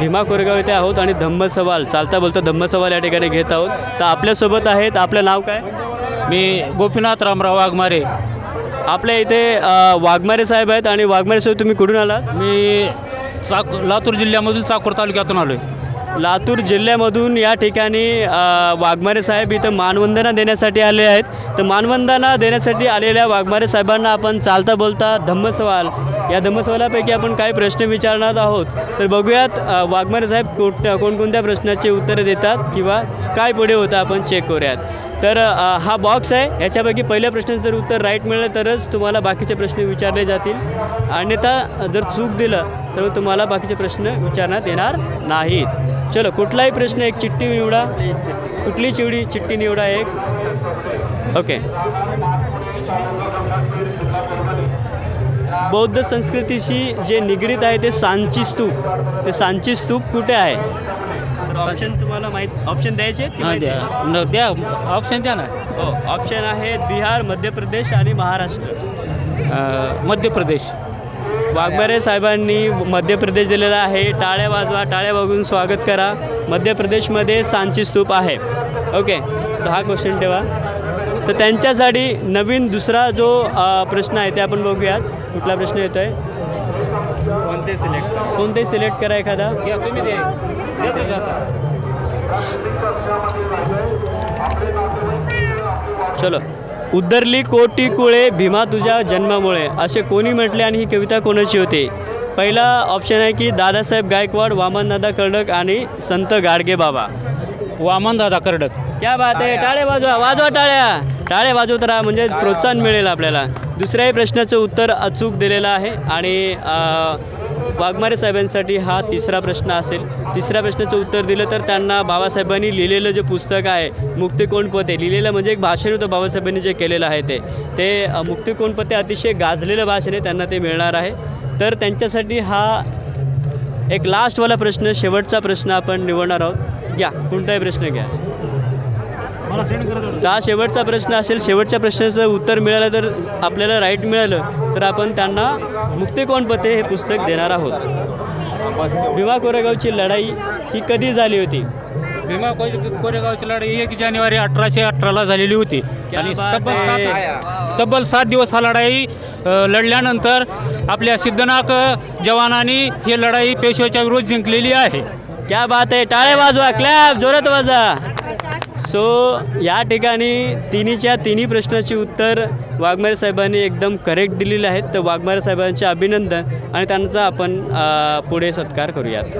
भीमा कोरेगाव येथे आहोत आणि धम्म सवाल चालता बोलता धम्म सवाल या ठिकाणी घेत आहोत. तर आपल्यासोबत आहेत आपलं नाव काय? मी गोपीनाथ रामराव वाघमारे. आपल्या इथे वाघमारे साहेब आहेत आणि वाघमारे साहेब तुम्ही कुठून आलात? मी चाक लातूर जिल्ह्यामधील चाकूर तालुक्यातून आलो आहे लातूर जिल्ह्यामधून या ठिकाणी वाघमारे साहेब इथं मानवंदना देण्यासाठी आले आहेत. तर मानवंदना देण्यासाठी आलेल्या वाघमारे साहेबांना आपण चालता बोलता धम्मसवाल या धम्मसवालापैकी आपण काय प्रश्न विचारणार आहोत? तर बघूयात वाघमारे साहेब कोट कोणकोणत्या प्रश्नाचे उत्तरं देतात किंवा काय पुढे होतं आपण चेक करूयात. तर हा बॉक्स आहे. याच्यापैकी पहिल्या प्रश्नाचं जर उत्तर राईट मिळालं तरच तुम्हाला बाकीचे प्रश्न विचारले जातील. अन्यथा जर चूक दिलं तर तुम्हाला बाकीचे प्रश्न विचारण्यात येणार नाहीत. चलो कुठलाही प्रश्न एक चिठ्ठी निवडा. कुठली चिवडी चिठ्ठी निवडा एक. ओके बौद्ध संस्कृतीशी जे निगडीत आहे ते सांची स्तूप. ते सांची स्तूप कुठे आहे? तर ऑप्शन तुम्हाला माहीत ऑप्शन द्यायचे आहेत की माहिती द्या. आहे? द्या. ऑप्शन द्या ना. हो ऑप्शन आहेत बिहार मध्य प्रदेश आणि महाराष्ट्र. अ, मध्य प्रदेश. वाघमारे साहेबांनी मध्य प्रदेश दिलेला आहे. टाळ्या वाजवा टाळ्या वाजवून स्वागत करा. मध्य प्रदेशमध्ये सांची स्तूप आहे. ओके सो हा क्वेश्चन ठेवा. तर त्यांच्यासाठी नवीन दुसरा जो प्रश्न आहे ते आपण बघूयात. कुठला प्रश्न येतो आहे कोणते सिलेक्ट कोणते सिलेक्ट करा एखादा. चलो. उद्दरली कोटी कुळे भीमा तुझ्या जन्मामुळे. असे कोणी म्हटले आणि ही कविता कोणाची होती? पहिला ऑप्शन आहे की दादासाहेब गायकवाड वामनदादा कर्डक आणि संत गाडगे बाबा वामन दादा कर्डक. क्या बात आहे टाळे वाजवा वाजवा टाळ्या. टाळे वाजवत राहा म्हणजे प्रोत्साहन मिळेल आपल्याला. दुसऱ्याही प्रश्नाचं उत्तर अचूक दिलेलं आहे आणि वाघमारे साहेबांसाठी हा तिसरा प्रश्न असेल. तिसऱ्या प्रश्नाचं उत्तर दिलं तर त्यांना बाबासाहेबांनी लिहिलेलं जे पुस्तक आहे मुक्ती कोणपते लिहिलेलं म्हणजे एक भाषण होतं बाबासाहेबांनी जे केलेलं आहे ते. ते अ, मुक्ती कोणपते अतिशय गाजलेलं भाषण आहे त्यांना ते मिळणार आहे. तर त्यांच्यासाठी हा एक लास्टवाला प्रश्न शेवटचा प्रश्न आपण निवडणार आहोत. घ्या कोणताही प्रश्न घ्या. हा शेवटचा प्रश्न असेल शेवटच्या प्रश्नाचं उत्तर मिळालं तर आपल्याला राईट मिळालं तर आपण त्यांना मुक्ती कोण पते हे पुस्तक देणार आहोत. भीमा कोरेगावची लढाई ही कधी झाली होती? भीमा कोरे- कोरेगावची लढाई एक जानेवारी अठराशे अठराला झालेली होती. आणि तब्बल. सात तब्बल सात दिवस हा लढाई लढल्यानंतर आपल्या सिद्धनाक जवानांनी ही लढाई पेशव्याच्या विरोध जिंकलेली आहे. क्या बात आहे. टाळे वाजवा क्लॅप जोरात वाजा. सो या ठिकाणी तिन्हीच्या तिन्ही प्रश्नाची उत्तर वाघमारे साहेबांनी एकदम करेक्ट दिलेली आहेत. तर वाघमारे साहेबांचे अभिनंदन आणि त्यांचा आपण पुढे सत्कार करूयात.